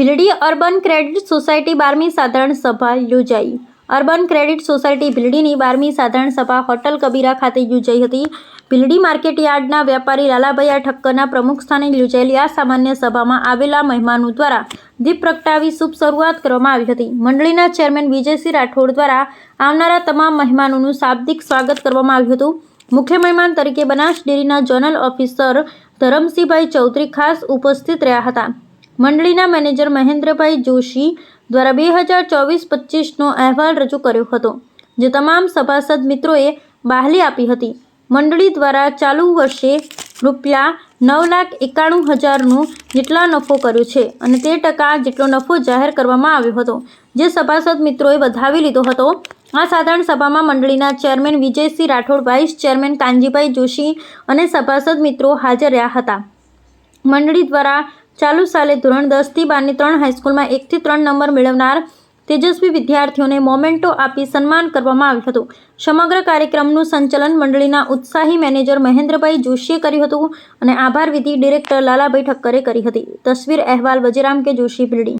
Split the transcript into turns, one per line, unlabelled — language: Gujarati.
ભીલડી અર્બન ક્રેડિટ સોસાયટી બારમી સાધારણ સભા યોજાઈ. અર્બન ક્રેડિટ સોસાયટી ભીલડીની બારમી સાધારણ સભા હોટલ કબીરા ખાતે યોજાઈ હતી. ભીલડી માર્કેટ યાર્ડના વ્યાપારી લાલાભાઈ ઠક્કરના પ્રમુખ સ્થાને યોજાયેલી આ સામાન્ય સભામાં આવેલા મહેમાનો દ્વારા દીપ પ્રગટાવી શુભ શરૂઆત કરવામાં આવી હતી. મંડળીના ચેરમેન વિજયસિંહ રાઠોડ દ્વારા આવનારા તમામ મહેમાનોનું શાબ્દિક સ્વાગત કરવામાં આવ્યું હતું. મુખ્ય મહેમાન તરીકે બનાસ ડેરીના જોનલ ઓફિસર ધરમસિંહભાઈ ચૌધરી ખાસ ઉપસ્થિત રહ્યા હતા. મંડળીના મેનેજર મહેન્દ્રભાઈ જોશી દ્વારા બે હજાર ચોવીસ પચીસનો અહેવાલ રજૂ કર્યો હતો, જે તમામ સભાસદ મિત્રોએ બહાલી આપી હતી. મંડળી દ્વારા ચાલુ વર્ષે રૂપિયા નવ લાખ એકાણું હજારનું જેટલા નફો કર્યો છે અને તે ટકા જેટલો નફો જાહેર કરવામાં આવ્યો હતો, જે સભાસદ મિત્રોએ વધાવી લીધો હતો. આ સાધારણ સભામાં મંડળીના chairman Vijaysinh Rathod, vice chairman Kanjibhai Joshi અને સભાસદ મિત્રો હાજર રહ્યા હતા. મંડળી દ્વારા ચાલુ સાલે ધોરણ દસથી બારની ત્રણ હાઈસ્કૂલમાં એકથી ત્રણ નંબર મેળવનાર તેજસ્વી વિદ્યાર્થીઓને મોમેન્ટો આપી સન્માન કરવામાં આવ્યું હતું. સમગ્ર કાર્યક્રમનું સંચાલન મંડળીના ઉત્સાહી મેનેજર મહેન્દ્રભાઈ જોશીએ કર્યું હતું અને આભાર વિધિ ડિરેક્ટર લાલાભાઈ ઠક્કરે કરી હતી. તસવીર અહેવાલ વજીરામ કે જોશી, ભીલડી.